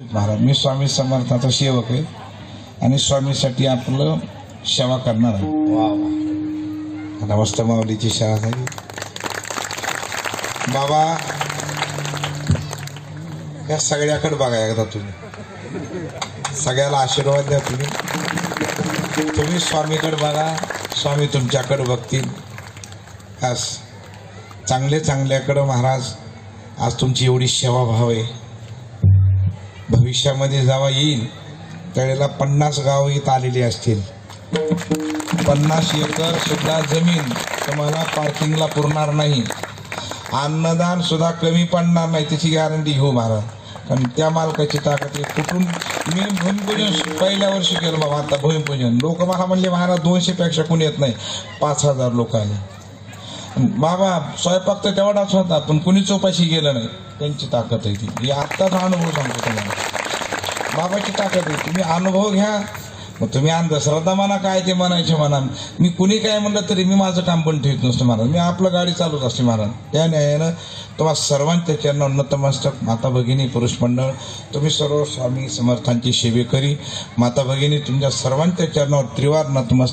महाराज मी स्वामी समर्थाचा सेवक आहे आणि स्वामीसाठी आपलं सेवा करणार आहे. वा वा. आता मस्त माऊलीची सेवा झाली. बाबा या सगळ्याकडे बघा एकदा तुम्ही. सगळ्याला आशीर्वाद द्या तुम्ही. तुम्ही स्वामीकडे बघा स्वामी तुमच्याकडे बघतील. बस. चांगले चांगल्याकडं महाराज आज तुमची एवढी सेवा भाव आहे. भविष्यामध्ये जेव्हा येईल त्यावेळेला पन्नास गाव येत आलेली असतील. पन्नास एकर सुद्धा जमीन तुम्हाला पार्किंगला पुरणार नाही. अन्नदान सुद्धा कमी पडणार नाही त्याची गॅरंटी घेऊ हो महाराज. कारण त्या मालकाची ताकद आहे. कुठून मी भूमिपूजन पहिल्या वर्षी केलं बाबा आता भूमिपूजन. लोक मला म्हणले महाराज दोनशे पेक्षा कोणी येत नाही. पाच हजार लोक आले. बाबा स्वयंपाक तर तेवढाच होता पण कुणी चौपाशी गेलं नाही. त्यांची ताकद आहे ती. हे आत्ताच अनुभव सांगतो तुम्हाला. बाबाची ताकद आहे. तुम्ही अनुभव घ्या. मग तुम्ही अंधश्रद्धा म्हणा काय ते म्हणायचे म्हणा मी कुणी काय म्हणलं तरी मी माझं काम पण ठेवत नसतो महाराज. मी आपलं गाडी चालूच असते महाराज. त्या न्यायानं तुम्हाला सर्वांच्या चरण नतमस्तक माता भगिनी पुरुष मंडळ तुम्ही सर्व स्वामी समर्थांची सेवेकरी माता भगिनी तुमच्या सर्वांच्या चरणावर त्रिवार नतमस्तक